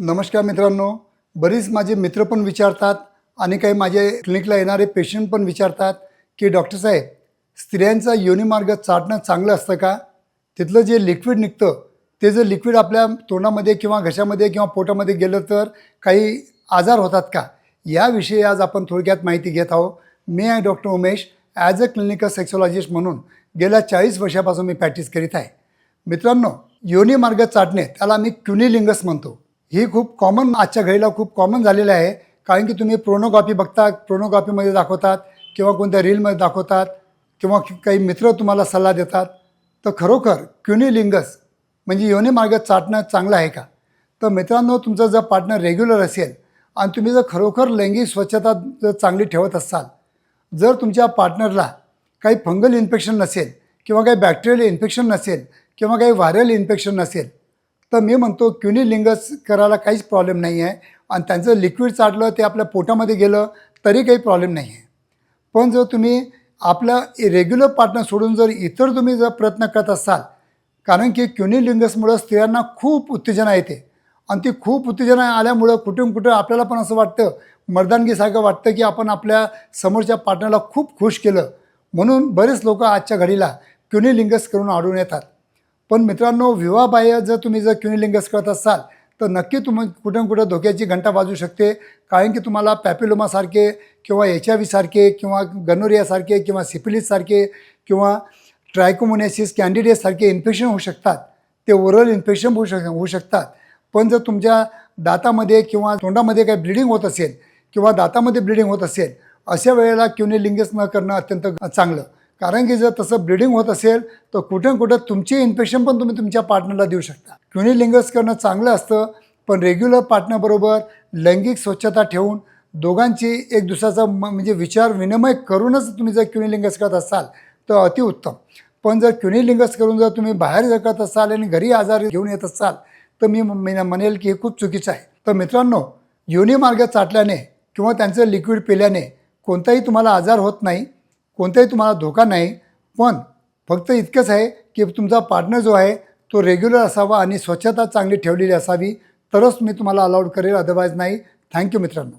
नमस्कार मित्रांनो. बरीच माझे मित्र पण विचारतात आणि काही माझे क्लिनिकला येणारे पेशंट पण विचारतात की डॉक्टर साहेब स्त्रियांचा योनिमार्ग चाटणं चांगलं असतं का? तिथलं जे लिक्विड निघतं ते जर लिक्विड आपल्या तोंडामध्ये किंवा घशामध्ये किंवा पोटामध्ये गेलं तर काही आजार होतात का? याविषयी आज आपण थोडक्यात माहिती घेत आहोत. मी आहे doctor Umesh as a clinical sexologist म्हणून गेल्या चाळीस वर्षापासून मी प्रॅक्टिस करीत आहे. मित्रांनो योनी मार्ग चाटणे त्याला मी क्युनिलिंगस म्हणतो. ही खूप कॉमन आजच्या घडीला खूप कॉमन झालेलं आहे. कारण की तुम्ही प्रोनोकॉपी बघता प्रोनोकॉपीमध्ये दाखवतात किंवा कोणत्या रीलमध्ये दाखवतात किंवा काही मित्र तुम्हाला सल्ला देतात. तर खरोखर क्युनिलिंगस म्हणजे योनी मार्ग चाटणं चांगलं आहे का? तर मित्रांनो तुमचं जर पार्टनर रेग्युलर असेल आणि तुम्ही जर खरोखर लैंगिक स्वच्छता जर चांगली ठेवत असाल जर तुमच्या पार्टनरला काही फंगल इन्फेक्शन नसेल किंवा काही बॅक्टेरियल इन्फेक्शन नसेल किंवा काही व्हायरल इन्फेक्शन नसेल तर मी म्हणतो क्युनिलिंगस करायला काहीच प्रॉब्लेम नाही आहे. आणि त्यांचं लिक्विड चाटलं ते आपल्या पोटामध्ये गेलं तरी काही प्रॉब्लेम नाही आहे. पण जर तुम्ही आपल्या रेग्युलर पार्टनर सोडून जर इतर तुम्ही जर प्रयत्न करत असाल कारण की क्युनिलिंगसमुळं स्त्रियांना खूप उत्तेजना येते. आणि ती खूप उत्तेजना आल्यामुळं कुठून कुठं आपल्याला पण असं वाटतं मर्दानगीसारखं वाटतं की आपण आपल्या समोरच्या पार्टनरला खूप खुश केलं. म्हणून बरेच लोक आजच्या घडीला क्युनिलिंगस करून आढळून येतात. पण मित्रांनो विवाहबाह्य जर तुम्ही जर क्युनिलिंगस करत असाल तर नक्की तुम्ही कुठं कुठं धोक्याची घंटा वाजू शकते. कारण की तुम्हाला पॅपिलोमासारखे किंवा एच आय व्हीसारखे किंवा गनोरियासारखे किंवा सिपिलिससारखे किंवा ट्रायकोमोनॅसिस कॅन्डिडेटसारखे इन्फेक्शन होऊ शकतात. ते ओरल इन्फेक्शन होऊ शक होऊ शकतात. पण जर तुमच्या दातामध्ये किंवा तोंडामध्ये काही ब्लिडिंग होत असेल किंवा दातामध्ये ब्लिडिंग होत असेल अशा वेळेला क्युनिलिंगस न करणं अत्यंत चांगलं. कारण की जर तसं ब्लिडिंग होत असेल तर कुठं कुठं तुमची इन्फेक्शन पण तुम्ही तुमच्या पार्टनरला देऊ शकता. क्युनिलिंगस करणं चांगलं असतं पण रेग्युलर पार्टनरबरोबर लैंगिक स्वच्छता ठेवून दोघांची एक दुसऱ्याचा म म्हणजे विचार विनिमय करूनच तुम्ही जर क्युनिलिंगस करत असाल तर अतिउत्तम पण जर क्युनिलिंगस करून जर तुम्ही बाहेर जर करत असाल आणि घरी आजार घेऊन येत असाल तर मी मी म्हणेल की हे खूप चुकीचं आहे. तर मित्रांनो योनी मार्ग चाटल्याने किंवा त्यांचं लिक्विड पिल्याने कोणताही तुम्हाला आजार होत नाही. कोणताही तुम्हाला धोका नाही पण फक्त इतकंच आहे की तुमचा पार्टनर जो आहे तो रेग्युलर असावा आणि स्वच्छता चांगली ठेवलेली असावी. तरच मी तुम्हाला अलाउड करेल अदरवाईज नाही. थँक्यू मित्रांनो.